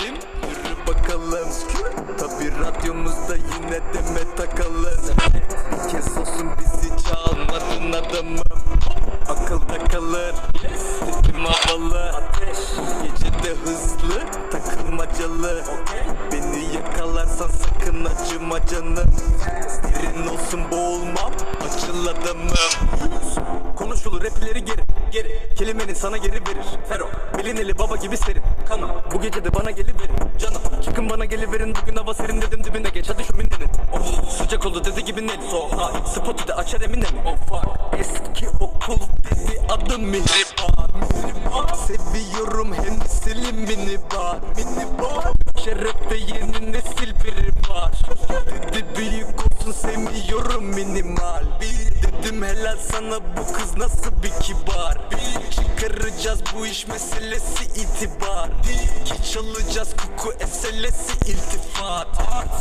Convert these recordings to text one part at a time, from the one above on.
Yürü bakalım. Tabi radyomuzda yine deme takalım. Bir kez olsun bizi çalmadın adamım. Akılda kalır. Sesim havalı. Bu gece de hızlı Takılmacalı. Beni yakalarsan sakın acıma canım. Derin olsun boğulmam. Açıl adamım Konuşulur rapleri geri geri. Kelimenin sana geri verir. Fero Bilineli baba gibi serin Kanım Bu gece de bana geliverin Canım. Çıkın bana geliverin Bugün hava serin dedim dibine geç. Hadi şu mindenin Oh sıcak oldu dedi gibi Nelly So hot Spotu da açar emine mi Oh fuck. Eski okul dedi adım Mihriban Mihriban Seviyorum hem silim mini bar. Mini bar. Şerefte yeni nesil biri var Dedi büyük olsun sevmiyorum minimal. Bir dedim helal sana bu kız nasıl bir kibar? Bir çıkaracağız bu iş meselesi itibar. Ki çalacağız kuku eselesi iltifat.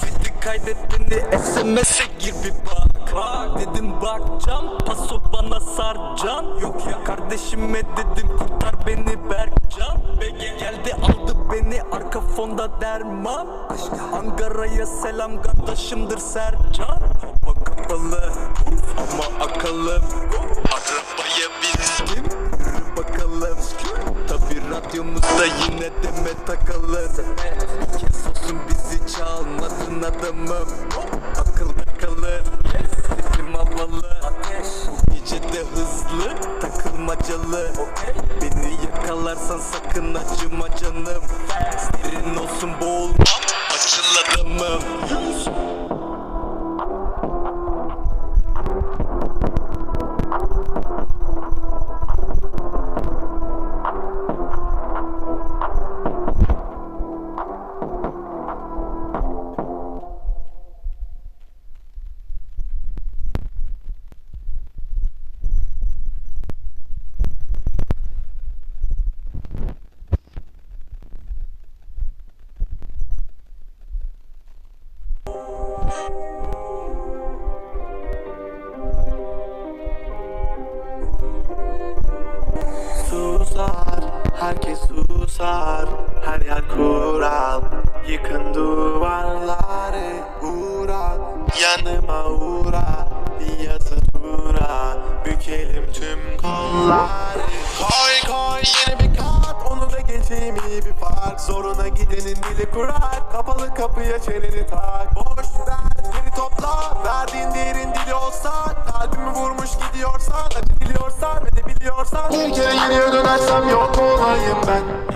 Fidi kaydet beni SMS'e gir bir bak. Dedim bakcam paso bana sarcan. Yok ya kardeşime dedim kurtar beni Berkcan. BG geldi aldı beni arka fonda derman. Ankara'ya selam kardeşimdir Sercan kapalı ama akalım Arabaya bindim yürü bakalım. Tabi radyomuzda yine deme takalım Bir kez olsun bizi çalmadın adamım. Akılda kalır. Sesim havalı. Bu gece de hızlı Takılmacalı. Beni yakalarsan sakın acıma canım. Derin olsun boğulmam susar Her yer kural Yıkın duvarları Uğra. Yanıma uğra Bir yazı tura. Bükelim tüm kolları. Koy koy yeni bir kart Onu da geçeyim iyi bir fark. Zoruna gidenin dili kurar Kapalı kapıya çeneni tak. Boş ver geri topla. Verdiğin değerin dili olsa Kalbimi vurmuş gidiyorsan Acı diliyorsan ve de biliyorsan Bir kere geriye dönersem yok olayım ben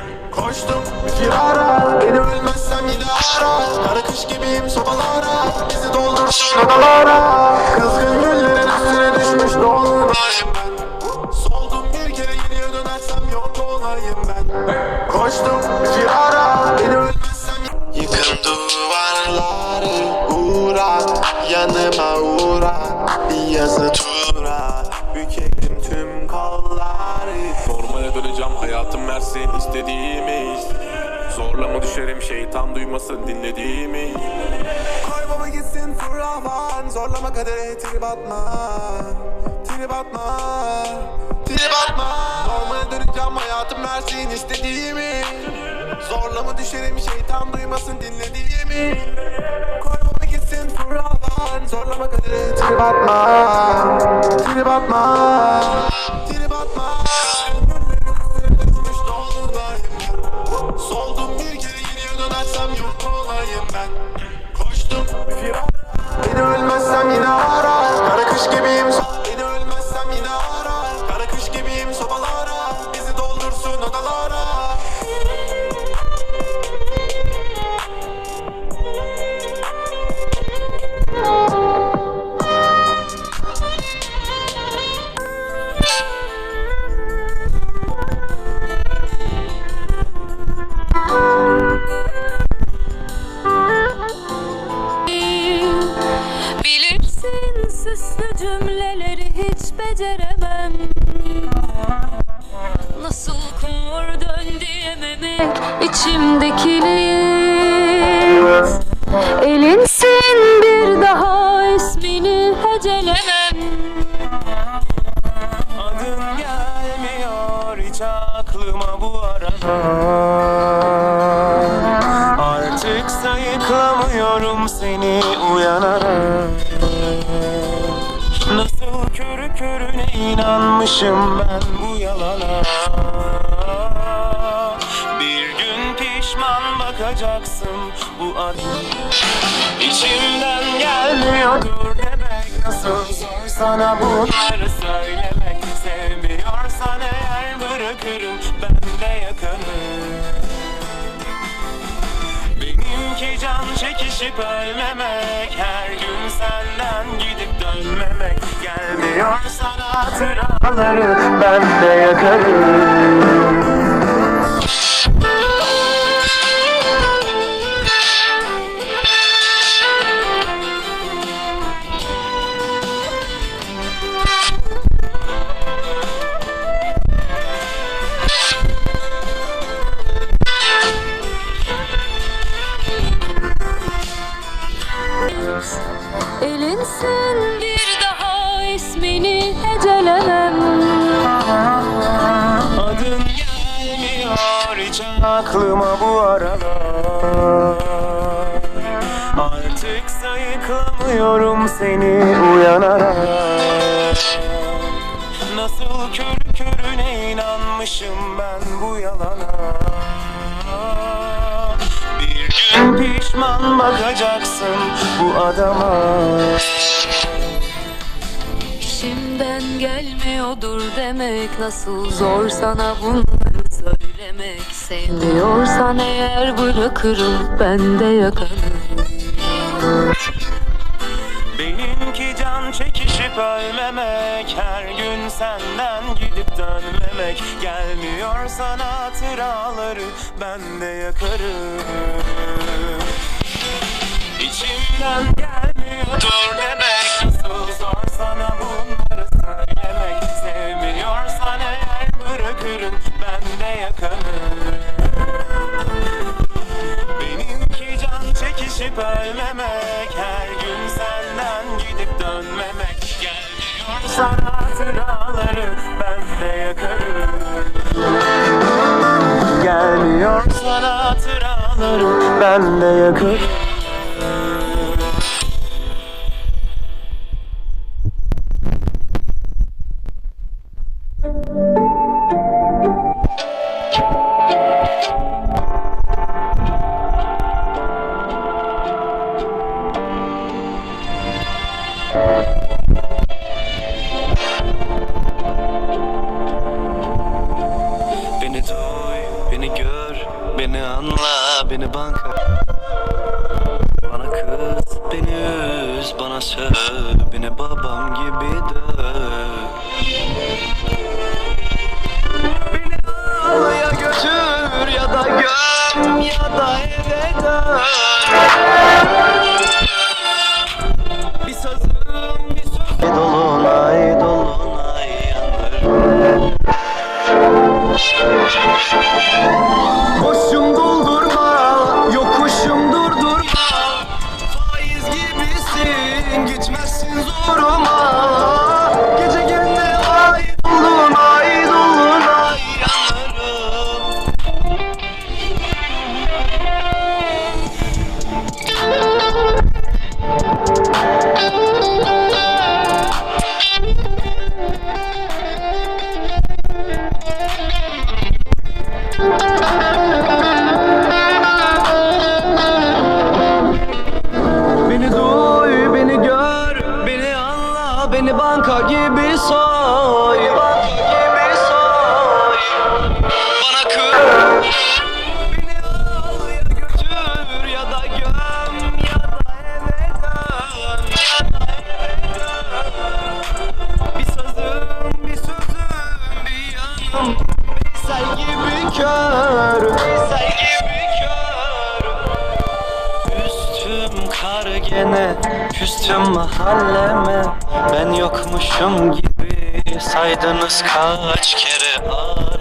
Koştum firara Beni ölmezsem yine ara. Kara kış gibiyim sobalara Bizi doldursun odalara. Kızgın güllerin üstüne düşmüş dolunayım ben. Soldum bir kere geriye dönersem yok olayım ben. Koştum firara Beni ölmezsem Yıkın duvarları Uğra Yanıma uğra. Bir yazı tura versin istediğimi Zorlama düşerim şeytan duymasın dinlediğimi Koy baba gitsin fırlaman Zorlama kadere trip atma. Trip atma. Trip atma. Normale döneceğim hayatım versin istediğimi Zorlama düşerim şeytan duymasın dinlediğimi Koy baba gitsin fırlaman Zorlama kadere trip atma. Trip atma körü körüne inanmışım ben bu yalana. Bir gün pişman bakacaksın bu adım İçimden gelmiyordur demek Nasıl zor sana bunları söylemek Sevmiyorsan eğer bırakırım ben de yakanım Benimki can çekişip ölmemek Her gün senden dönmemek Gelmiyorsan hatıraları ben de yakarım Elinsin bir daha ismini hecelemem Adın gelmiyor hiç aklıma bu aralar. Artık sayıklamıyorum seni uyanarak. Nasıl körü körüne inanmışım ben bu yalana pişman bakacaksın bu adama. İşimden gelmiyordur demek Nasıl zor sana bunları söylemek. Sevmiyorsan eğer bırakırım ben de yakanım Benimki can çekişip ölmemek Her gün senden gidip dönmemek. Gelmiyor sana hatıraları ben de yakarım İçimden gelmiyordur demek Nasıl zor sana bunları söylemek Sevmiyorsan eğer bırakırım ben de yakarım. Benimki can çekişip ölmemek Her gün senden gidip dönmemek. Gelmiyorsan hatıraları ben de yakarım. Gelmiyorsan hatıraları ben de yakarım beni anla, beni banka. Bana kız, beni üz, bana söv, beni babam gibi döv. Beni al ya götür ya da göm ya da eve dön gitmezsin zoruma Üstüm kar gene Küstüm mahalleme. Ben yokmuşum gibi Saydınız kaç kere. Ağır